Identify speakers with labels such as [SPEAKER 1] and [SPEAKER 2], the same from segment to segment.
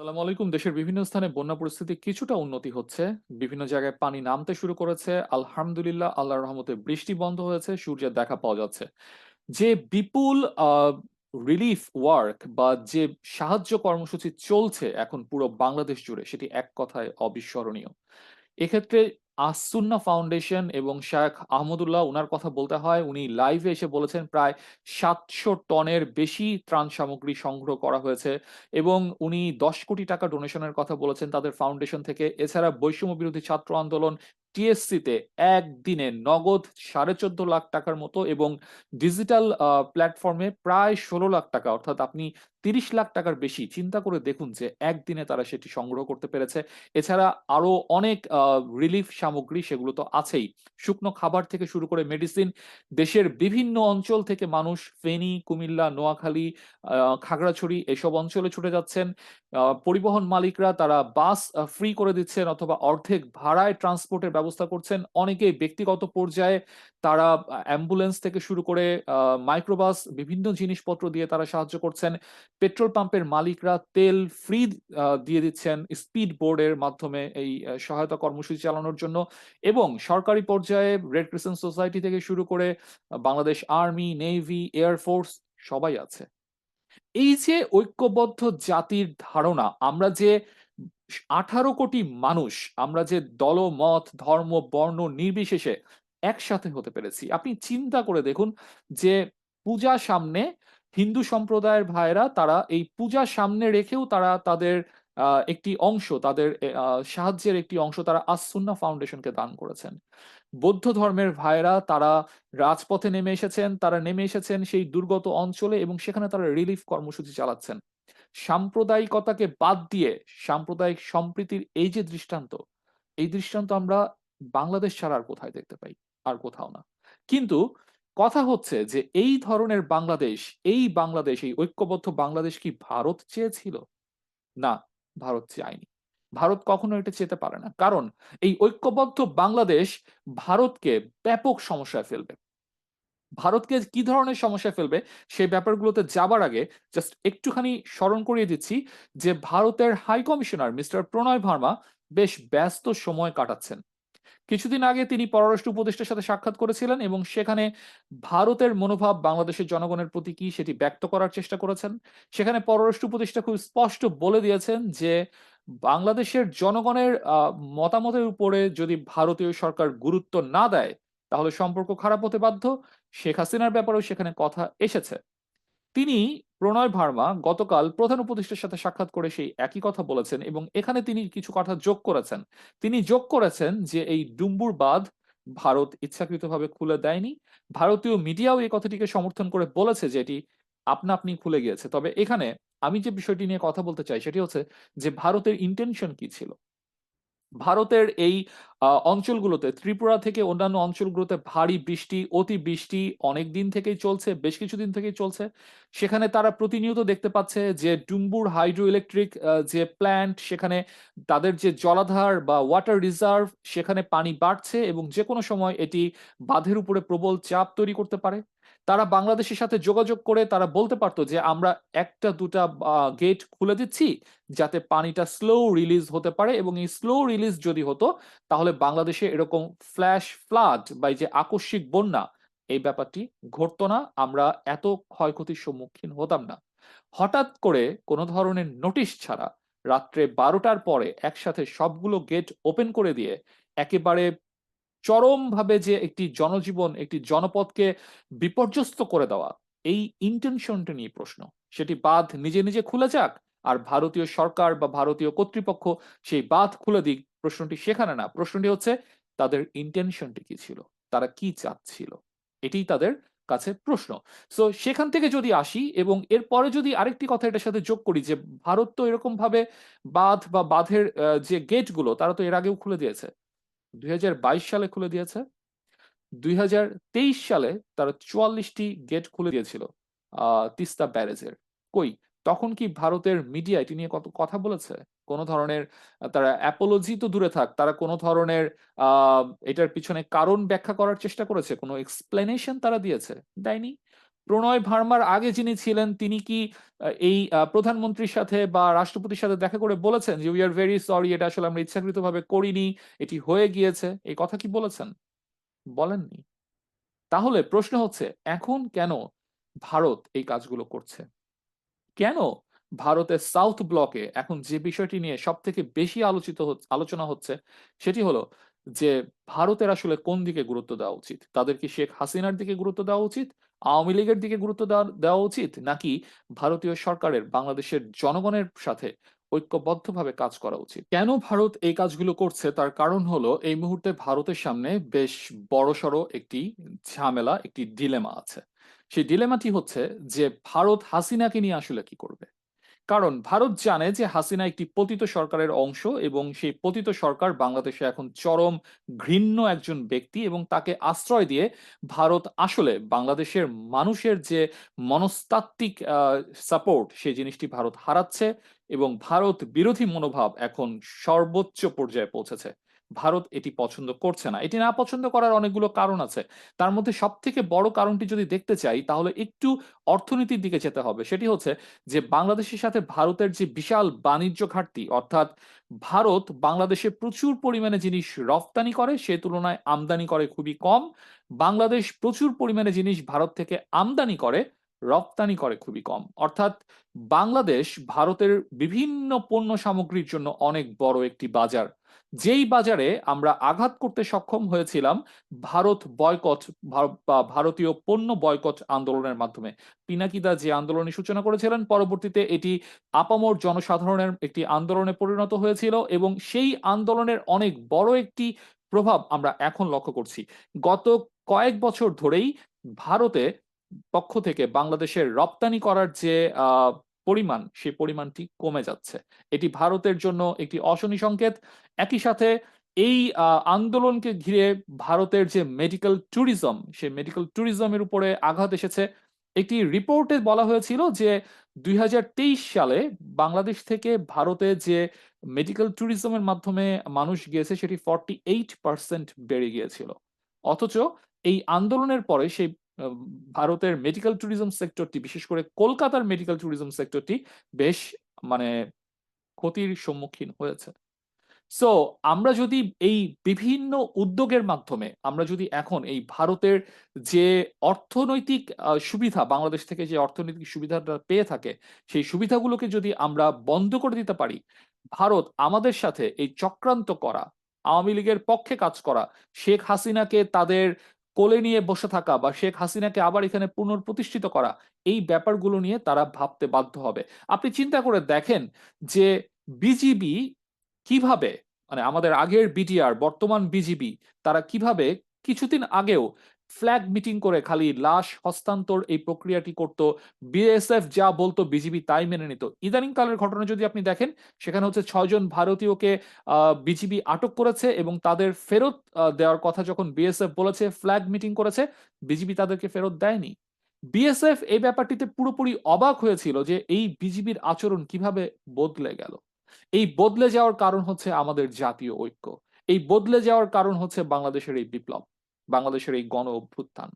[SPEAKER 1] আসসালামু আলাইকুম। দেশের বিভিন্ন স্থানে বন্যা পরিস্থিতি কিছুটা উন্নতি হচ্ছে। বিভিন্ন জায়গায় পানি নামতে শুরু করেছে। আলহামদুলিল্লাহ আল্লাহর রহমতে বৃষ্টি বন্ধ হয়েছে, সূর্যের দেখা পাওয়া যাচ্ছে। যে বিপুল রিলিফ ওয়ার্ক বা যে সাহায্য কর্মসূচি চলছে এখন পুরো বাংলাদেশ জুড়ে সেটি এক কথায় অবিস্মরণীয়। এক্ষেত্রে আসসুন্না ফাউন্ডেশন এবং শেখ আহমদুল্লাহ উনার কথা বলতে হয়, উনি লাইভে এসে বলেছেন প্রায় ৭০০ টনের বেশি ত্রাণ সামগ্রী সংগ্রহ করা হয়েছে এবং উনি ১০ কোটি টাকা ডোনেশনের কথা বলেছেন তাদের ফাউন্ডেশন থেকে। এছাড়া বৈষম্য বিরোধী ছাত্র আন্দোলন টিএসসিতে একদিনে নগদ ১৪.৫ লাখ টাকার মতো এবং ডিজিটাল প্ল্যাটফর্মে প্রায় ১৬ লাখ টাকা অর্থাৎ আপনি ৩০ লাখ টাকার বেশি চিন্তা করে দেখুন যে একদিনে তারা সেটি সংগ্রহ করতে পেরেছে। এছাড়া আরও অনেক রিলিফ সামগ্রী সেগুলো তো আছেই। শুকনো খাবার থেকে শুরু করে মেডিসিন দেশের বিভিন্ন অঞ্চল থেকে মানুষ ফেনী, কুমিল্লা, নোয়াখালী, খাগড়াছড়ি এসব অঞ্চলে ছুটে যাচ্ছেন। পরিবহন মালিকরা তারা বাস ফ্রি করে দিচ্ছেন অথবা অর্ধেক ভাড়ায় ট্রান্সপোর্টের ব্যবস্থা করছেন। অনেকেই ব্যক্তিগত পর্যায়ে তারা অ্যাম্বুলেন্স থেকে শুরু করে মাইক্রোবাস বিভিন্ন জিনিসপত্র দিয়ে তারা সাহায্য করছেন। পেট্রোল পাম্পের মালিকরা তেল ফ্রি দিয়ে দিচ্ছেন স্পিড বোর্ডের মাধ্যমে এই সহায়তা কর্মসূচি চালানোর জন্য এবং সরকারি পর্যায়ে রেড ক্রিসেন্ট সোসাইটি থেকে শুরু করে Bangladesh army, navy, air force সবাই আছে। এই যে ঐক্যবদ্ধ জাতির ধারণা, আমরা যে ১৮ কোটি মানুষ, আমরা যে দলমত, ধর্ম, বর্ণ নির্বিশেষে একসাথে হতে পেরেছি। আপনি চিন্তা করে দেখুন যে পূজা সামনে হিন্দু সম্প্রদায়ের ভাইয়েরা তারা এই পূজা সামনে রেখেও তারা তাদের একটি অংশ তাদের সাহায্যের একটি অংশ তারা আস-সুন্নাহ ফাউন্ডেশনকে দান করেছেন। বৌদ্ধ ধর্মের ভাইয়েরা তারা রাজপথে নেমে এসেছেন, তারা নেমে এসেছেন সেই দুর্গত অঞ্চলে এবং সেখানে তারা রিলিফ কর্মসূচি চালাচ্ছেন। সাম্প্রদায়িকতাকে বাদ দিয়ে সাম্প্রদায়িক সম্প্রীতির এই যে দৃষ্টান্ত, এই দৃষ্টান্ত আমরা বাংলাদেশ ছাড়া আর কোথায় দেখতে পাই? আর কোথাও না। কিন্তু কথা হচ্ছে যে এই ধরনের বাংলাদেশ, এই বাংলাদেশ, এই ঐক্যবদ্ধ বাংলাদেশ কি ভারত চেয়েছিল? না, ভারত চায়নি। ভারত কখনো এটা চেতে পারে না। কারণ এই ঐক্যবদ্ধ বাংলাদেশ ভারতকে ব্যাপক সমস্যায় ফেলবে। ভারতকে কি ধরনের সমস্যায় ফেলবে সেই ব্যাপারগুলোতে যাবার আগে জাস্ট একটুখানি স্মরণ করিয়ে দিচ্ছি যে ভারতের high commissioner mister Pranay Verma বেশ ব্যস্ত সময় কাটাচ্ছেন। কিছুদিন আগে তিনি পররাষ্ট্র উপদেষ্টার সাথে সাক্ষাৎ করেছিলেন এবং সেখানে ভারতের মনোভাব বাংলাদেশের জনগণের প্রতি কি সেটি ব্যক্ত করার চেষ্টা করেছেন। সেখানে পররাষ্ট্র উপদেষ্টা খুব স্পষ্ট বলে দিয়েছেন যে বাংলাদেশের জনগণের মতামতের উপরে যদি ভারতীয় সরকার গুরুত্ব না দেয়, তাহলে সম্পর্ক খারাপ হতে বাধ্য। শেখ হাসিনার ব্যাপারেও সেখানে কথা এসেছে। তিনি প্রণয় ভার্মা গতকাল প্রধান উপদেষ্টার সাথে সাক্ষাৎ করে সেই একই কথা বলেছেন এবং এখানে তিনি কিছু কথা যোগ করেছেন। তিনি যোগ করেছেন যে এই ডুম্বুর বাঁধ ভারত ইচ্ছাকৃতভাবে খুলে দেয়নি। ভারতীয় মিডিয়াও এই কথাটিকে সমর্থন করে বলেছে যে এটি আপনা আপনি খুলে গিয়েছে। তবে এখানে আমি যে বিষয়টি নিয়ে কথা বলতে চাই সেটি হচ্ছে যে ভারতের ইন্টেনশন কি ছিল? ভারতের এই অঞ্চলগুলোতে ত্রিপুরা থেকে অন্যান্য অঞ্চলগুলোতে ভারী বৃষ্টি, অতি বৃষ্টি অনেক দিন থেকেই চলছে, বেশ কিছুদিন থেকেই চলছে। সেখানে তারা প্রতিনিয়ত দেখতে পাচ্ছে যে ডুম্বুর হাইড্রো ইলেকট্রিক যে প্ল্যান্ট সেখানে তাদের যে জলাধার বা ওয়াটার রিজার্ভ সেখানে পানি বাড়ছে এবং যে কোনো সময় এটি বাঁধের উপরে প্রবল চাপ তৈরি করতে পারে। তারা বাংলাদেশের সাথে যোগাযোগ করে তারা বলতে পারতো যে, আমরা ১ টা ২ টা আ গেট খুলে দিচ্ছি যাতে পানিটা স্লো রিলিজ হতে পারে এবং এই স্লো রিলিজ যদি হতো, তাহলে বাংলাদেশে এরকম ফ্ল্যাশ ফ্লাড বা যে আকস্মিক বন্যা, এই ব্যাপারটি ঘটতো না। আমরা এত ক্ষয়ক্ষতির সম্মুখীন হতাম না। হঠাৎ করে কোনো ধরনের নোটিশ ছাড়া রাত্রে বারোটার পরে একসাথে সবগুলো গেট ওপেন করে দিয়ে একেবারে চরমভাবে যে একটি জনজীবন, একটি জনপদকে বিপর্যস্ত করে দেওয়া, এই ইনটেনশনটা নিয়ে প্রশ্ন। সেটি বাঁধ নিজে, নিজে খুলে যাক আর ভারতীয় সরকার বা ভারতীয় কর্তৃপক্ষ সেই বাঁধ খুলে দিক। প্রশ্নটি সেখানে না। প্রশ্নটি হচ্ছে তাদের ইনটেনশনটি কি ছিল? তারা কি চাচ্ছিল? এটিই তাদের কাছে প্রশ্ন। সো সেখান থেকে যদি আসি এবং এরপরে যদি আরেকটি কথা এটার সাথে যোগ করি যে ভারত তো এরকমভাবে বাঁধ বা বাঁধের যে গেটগুলো তারা তো এর আগেও খুলে দিয়েছে। ২০২২ সালে খুলে দিয়েছে। ২০২৩ সালে তারা ৪৪ টি গেট খুলে দিয়েছিল তিস্তা ব্যারেজের। কই? তখন কি ভারতের মিডিয়া এটি নিয়ে কত কথা বলেছে? কোন ধরনের তারা অ্যাপোলজি তো দূরে থাক, তারা কোন ধরনের এটার পিছনে কারণ ব্যাখ্যা করার চেষ্টা করেছে? কোন এক্সপ্লেনেশন তারা দিয়েছে? দেয়নি। প্রণয় ভার্মার আগে যিনি ছিলেন, তিনি কি এই প্রধানমন্ত্রীর সাথে বা রাষ্ট্রপতির সাথে দেখা করে বলেছেন যে উই আর ভেরি সরি এটা আসলে আমরা ইচ্ছাকৃতভাবে করিনি, এটি হয়ে গিয়েছে এই কথা কি বলেছেন? বলেননি। তাহলে প্রশ্ন হচ্ছে, এখন কেন ভারত এই কাজগুলো করছে? কেন ভারতের সাউথ ব্লকে এখন যে বিষয়টি নিয়ে সব থেকে বেশি আলোচিত আলোচনা হচ্ছে, সেটি হলো যে, ভারতের আসলে কোন দিকে গুরুত্ব দেওয়া উচিত? তাদের কি শেখ হাসিনার দিকে গুরুত্ব দেওয়া উচিত? আওয়ামী লীগের দিকে গুরুত্ব দেওয়া উচিত নাকি ভারতীয় সরকারের, বাংলাদেশের জনগণের সাথে ঐক্যবদ্ধভাবে কাজ করা উচিত? কেন ভারত এই কাজগুলো করছে? তার কারণ হলো, এই মুহূর্তে ভারতের সামনে বেশ বড়সড় একটি ঝামেলা, একটি ডিলেমা আছে। সেই ডিলেমাটি হচ্ছে যে, ভারত হাসিনাকে নিয়ে আসলে কি করবে? কারণ ভারত জানে যে হাসিনা একটি পতিত সরকারের অংশ এবং সেই পতিত সরকার বাংলাদেশে এখন চরম ঘৃণ্য একজন ব্যক্তি এবং তাকে আশ্রয় দিয়ে ভারত আসলে বাংলাদেশের মানুষের যে মনস্তাত্ত্বিক সাপোর্ট সেই জিনিসটি ভারত হারাচ্ছে এবং ভারত বিরোধী মনোভাব এখন সর্বোচ্চ পর্যায়ে পৌঁছেছে। ভারত এটি পছন্দ করছে না। এটি না পছন্দ করার অনেকগুলো কারণ আছে। তার মধ্যে সব থেকে বড় কারণটি যদি দেখতে চাই, তাহলে একটু অর্থনীতির দিকে যেতে হবে। সেটি হচ্ছে যে, বাংলাদেশের সাথে ভারতের যে বিশাল বাণিজ্য ঘাটতি, অর্থাৎ ভারত বাংলাদেশে প্রচুর পরিমাণে জিনিস রপ্তানি করে, সে তুলনায় আমদানি করে খুবই কম। বাংলাদেশ প্রচুর পরিমাণে জিনিস ভারত থেকে আমদানি করে রপ্তানি করে খুবই কম। অর্থাৎ বাংলাদেশ ভারতের বিভিন্ন পণ্য সামগ্রীর জন্য অনেক বড় একটি বাজার। যেই বাজারে আমরা আঘাত করতে সক্ষম হয়েছিলাম ভারত বয়কট বা ভারতীয় পণ্য বয়কট আন্দোলনের মাধ্যমে। পিনাকিদা যে আন্দোলনের সূচনা করেছিলেন, পরবর্তীতে এটি আপামর জনসাধারণের একটি আন্দোলনে পরিণত হয়েছিল এবং সেই আন্দোলনের অনেক বড় একটি প্রভাব আমরা এখন লক্ষ্য করছি। গত কয়েক বছর ধরেই ভারতে পক্ষ থেকে বাংলাদেশের রপ্তানি করার যে পরিমাণ, সেই পরিমাণটি কমে যাচ্ছে। এটি ভারতের জন্য একটি অশনি সংকেত। একই সাথে এই আন্দোলনকে ঘিরে ভারতের যে মেডিকেল ট্যুরিজম সেই মেডিকেল ট্যুরিজমের উপরে আঘাত এসেছে। একটি রিপোর্টে বলা হয়েছিল যে, দুই হাজার তেইশ সালে বাংলাদেশ থেকে ভারতে যে মেডিকেল ট্যুরিজমের মাধ্যমে মানুষ গিয়েছে, সেটি ফর্টি এইট পার্সেন্ট বেড়ে গিয়েছিল। অথচ এই আন্দোলনের পরে সেই ভারতের মেডিকেল ট্যুরিজম সেক্টরটি বিশেষ করে কলকাতার মেডিকেল ট্যুরিজম সেক্টরটি বেশ মানে ক্ষতির সম্মুখীন হয়েছে। সো আমরা যদি এই বিভিন্ন উদ্যোগের মাধ্যমে, আমরা যদি এখন এই ভারতের যে অর্থনৈতিক সুবিধা, বাংলাদেশ থেকে যে অর্থনৈতিক সুবিধাটা পেয়ে থাকে, সেই সুবিধাগুলোকে যদি আমরা বন্ধ করে দিতে পারি, ভারত আমাদের সাথে এই চক্রান্ত করা, আওয়ামী লীগের পক্ষে কাজ করা, শেখ হাসিনাকে তাদের কোলে নিয়ে বসে থাকা বা শেখ হাসিনাকে আবার এখানে পুনর্প্রতিষ্ঠিত করা, এই ব্যাপারগুলো নিয়ে তারা ভাবতে বাধ্য হবে। আপনি চিন্তা করে দেখেন যে বিজিবি কীভাবে মানে আমাদের আগের বিটিআর বর্তমান বিজিবি, তারা কীভাবে কিছুদিন আগেও ফ্ল্যাগ মিটিং করে খালি লাশ হস্তান্তর এই প্রক্রিয়াটি করত। বিএসএফ যা বলতো, বিজিবি তাই মেনে নিত। ইদানিং কালের ঘটনা যদি আপনি দেখেন, সেখানে হচ্ছে ছয়জন ভারতীয়কে বিজিবি আটক করেছে এবং তাদের ফেরত দেওয়ার কথা যখন বিএসএফ বলেছে, ফ্ল্যাগ মিটিং করেছে, বিজিবি তাদেরকে ফেরত দেয়নি। বিএসএফ এই ব্যাপারটিতে পুরোপুরি অবাক হয়েছিল যে এই বিজিবির আচরণ কীভাবে বদলে গেল। এই বদলে যাওয়ার কারণ হচ্ছে আমাদের জাতীয় ঐক্য। এই বদলে যাওয়ার কারণ হচ্ছে বাংলাদেশের এই বিপ্লব। বাংলাদেশের এই গণ অভ্যুত্থান।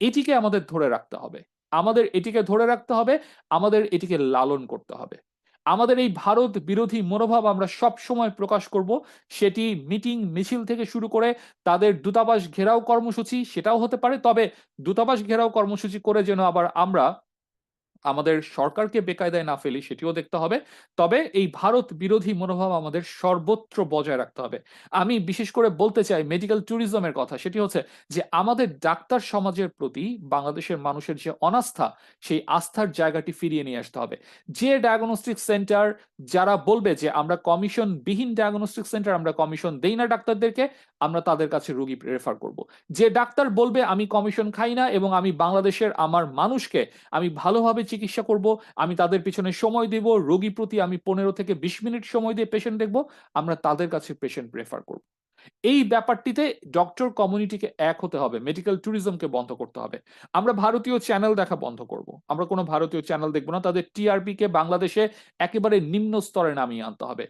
[SPEAKER 1] এটিকে আমাদের ধরে রাখতে হবে। আমাদের এটিকে ধরে রাখতে হবে, আমাদের এটিকে লালন করতে হবে। আমাদের এই ভারত বিরোধী মনোভাব আমরা সব সময় প্রকাশ করব। সেটি মিটিং, মিছিল থেকে শুরু করে তাদের দূতাবাস ঘেরাও কর্মসূচি, সেটাও হতে পারে। তবে দূতাবাস ঘেরাও কর্মসূচি করে যেন আবার আমরা আমাদের সরকারকে বেকায়দায় না ফেলি, সেটিও দেখতে হবে। তবে এই ভারত বিরোধী মনোভাব আমাদের সর্বত্র বজায় রাখতে হবে। আমি বিশেষ করে বলতে চাই মেডিকেল ট্যুরিজমের কথা, সেটি হচ্ছে যে আমাদের ডাক্তার সমাজের প্রতি বাংলাদেশের মানুষের যে অনাস্থা, সেই আস্থার জায়গাটি ফিরিয়ে নিয়ে আসতে হবে। যে ডায়াগনস্টিক সেন্টার যারা বলবে যে আমরা কমিশন বিহীন ডায়াগনস্টিক সেন্টার আমরা কমিশন দেই না ডাক্তারদেরকে আমরা তাদের কাছে রোগী রেফার করব। যে ডাক্তার বলবে, আমি কমিশন খাই না এবং আমি বাংলাদেশের আমার মানুষকে আমি ভালোভাবে চিকিৎসা করব, আমি তাদের পিছনে সময় দেব, রোগী প্রতি আমি পনেরো থেকে বিশ মিনিট সময় দিয়ে পেশেন্ট দেখব, আমরা তাদের কাছে পেশেন্ট রেফার করব। এই ব্যাপারটিতে ডক্টর কমিউনিটিকে এক হতে হবে মেডিকেল ট্যুরিজমকে বন্ধ করতে হবে। আমরা ভারতীয় চ্যানেল দেখা বন্ধ করব। আমরা কোনো ভারতীয় চ্যানেল দেখব না, তাদের টিআরপি কে বাংলাদেশে একেবারে নিম্ন স্তরে নামিয়ে আনতে হবে।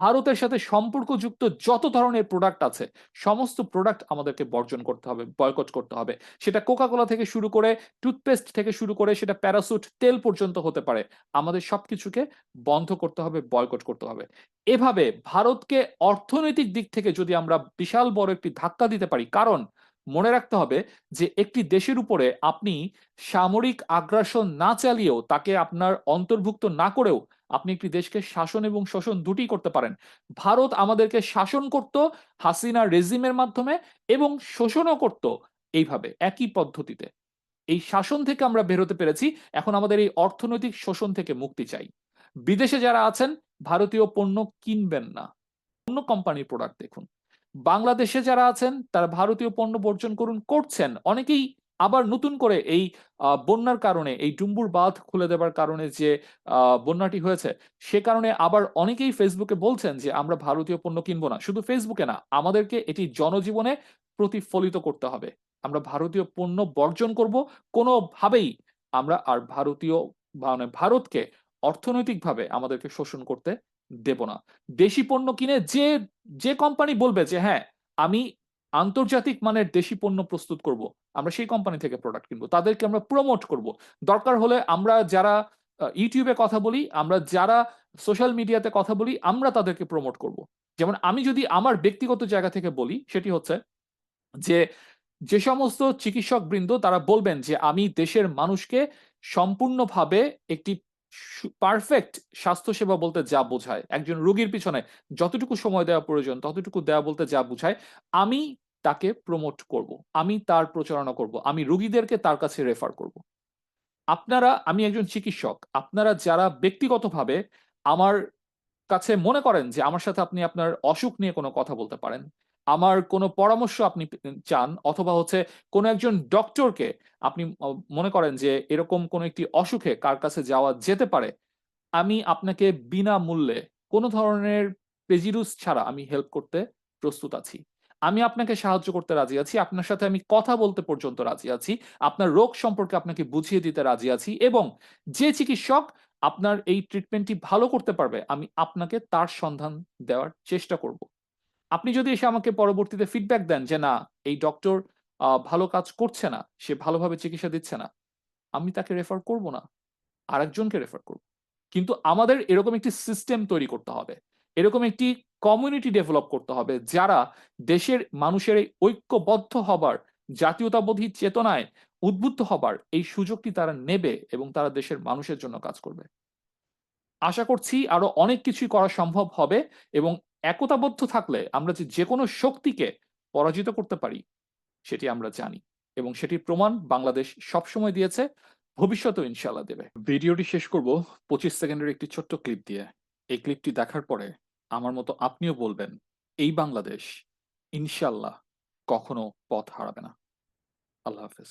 [SPEAKER 1] ভারতের সাথে সম্পর্কযুক্ত যত ধরনের প্রোডাক্ট আছে, সমস্ত প্রোডাক্ট আমাদেরকে বর্জন করতে হবে বয়কট করতে হবে। সেটা কোকাকোলা থেকে শুরু করে টুথপেস্ট থেকে শুরু করে, সেটা প্যারাসুট তেল পর্যন্ত হতে পারে। আমাদের সবকিছুকে বন্ধ করতে হবে বয়কট করতে হবে। এভাবে ভারতকে অর্থনৈতিক দিক থেকে যদি আমরা বিশাল বড় একটি ধাক্কা দিতে পারি। কারণ মনে রাখতে হবে যে একটি দেশের উপরে আপনি সামরিক আগ্রাসন না চালিয়েও, তাকে আপনার অন্তর্ভুক্ত না করেও আপনি একটি দেশকে শাসন এবং শোষণ দুটি করতে পারেন। ভারত আমাদেরকে শাসন করত হাসিনা রেজিমের মাধ্যমে এবং শোষণও করত এইভাবে, একই পদ্ধতিতে। এই শাসন থেকে আমরা বেরোতে পেরেছি। এখন আমাদের এই অর্থনৈতিক শোষণ থেকে মুক্তি চাই। বিদেশে যারা আছেন, ভারতীয় পণ্য কিনবেন না। অন্য কোম্পানির প্রোডাক্ট দেখুন। বাংলাদেশে যারা আছেন, তারা ভারতীয় পণ্য বর্জন করুন, করছেন। অনেকেই আবার নতুন করে এই বন্যার কারণে, এই ডুম্বুর বাঁধ খুলে দেবার কারণে যে বন্যাটি হয়েছে, সে কারণে আবার অনেকেই ফেসবুকে বলছেন যে, আমরা ভারতীয় পণ্য কিনবো না। শুধু ফেসবুকে না, আমাদেরকে এটি জনজীবনে প্রতিফলিত করতে হবে। আমরা ভারতীয় পণ্য বর্জন করব, কোনোভাবেই আমরা আর ভারতীয় মানে ভারতকে অর্থনৈতিকভাবে আমাদেরকে শোষণ করতে দেব না। দেশি পণ্য কিনে যে যে কোম্পানি বলবে যে হ্যাঁ আমি আন্তর্জাতিক মানের দেশি পণ্য প্রস্তুত করব, আমরা সেই কোম্পানি থেকে প্রোডাক্ট কিনবো, তাদেরকে আমরা প্রমোট করব। দরকার হলে আমরা যারা ইউটিউবে কথা বলি, আমরা যারা সোশ্যাল মিডিয়াতে কথা বলি, আমরা তাদেরকে প্রমোট করব। যেমন আমি যদি আমার ব্যক্তিগত জায়গা থেকে বলি, সেটি হচ্ছে যে যে সমস্ত চিকিৎসক বৃন্দ তারা বলবেন যে, আমি দেশের মানুষকে সম্পূর্ণভাবে একটি পারফেক্ট স্বাস্থ্যসেবা বলতে যা বোঝায়। একজন রোগীর পিছনে যতটুকু সময় দেওয়া প্রয়োজন, ততটুকু দেওয়া বলতে যা বোঝায়, আমি তাকে প্রমোট করব, আমি তার প্রচারণা করব, আমি রোগীদেরকে তার কাছে রেফার করব। আপনারা, আমি একজন চিকিৎসক, আপনারা যারা ব্যক্তিগতভাবে আমার কাছে মনে করেন যে আমার সাথে আপনি আপনার অসুখ নিয়ে কোনো কথা বলতে পারেন আমার কোনো পরামর্শ আপনি চান অথবা হচ্ছে কোনো একজন ডক্টরকে আপনি মনে করেন যে এরকম কোনো একটি অসুখে কার কাছে যাওয়া যেতে পারে, আমি আপনাকে বিনামূল্যে কোনো ধরনের প্রেজিডুস ছাড়া আমি হেল্প করতে প্রস্তুত আছি। আমি আপনাকে সাহায্য করতে রাজি আছি, আপনার সাথে আমি কথা বলতে পর্যন্ত রাজি আছি, আপনার রোগ সম্পর্কে আপনাকে বুঝিয়ে দিতে রাজি আছি এবং যে চিকিৎসক আপনার এই ট্রিটমেন্টটি ভালো করতে পারবে, আমি আপনাকে তার সন্ধান দেওয়ার চেষ্টা করব। আপনি যদি এসে আমাকে পরবর্তীতে ফিডব্যাক দেন যে না, এই ডক্টর ভালো কাজ করছে না, সে ভালোভাবে চিকিৎসা দিচ্ছে না, আমি তাকে রেফার করব না, আরেকজনকে রেফার করব। কিন্তু আমাদের এরকম একটি সিস্টেম তৈরি করতে হবে, এরকম একটি কমিউনিটি ডেভেলপ করতে হবে যারা দেশের মানুষের এই ঐক্যবদ্ধ হবার, জাতীয়তাবোধী চেতনায় উদ্বুদ্ধ হবার এই সুযোগটি তারা নেবে এবং তারা দেশের মানুষের জন্য কাজ করবে। আশা করছি আরও অনেক কিছুই করা সম্ভব হবে এবং একতাবদ্ধ থাকলে আমরা যে যে কোনো শক্তিকে পরাজিত করতে পারি, সেটি আমরা জানি এবং সেটির প্রমাণ বাংলাদেশ সবসময় দিয়েছে, ভবিষ্যতেও ইনশাল্লাহ দেবে। ভিডিওটি শেষ করব পঁচিশ সেকেন্ডের একটি ছোট্ট ক্লিপ দিয়ে। এই ক্লিপটি দেখার পরে আমার মতো আপনিও বলবেন, এই বাংলাদেশ ইনশাল্লাহ কখনো পথ হারাবে না। আল্লাহ হাফেজ।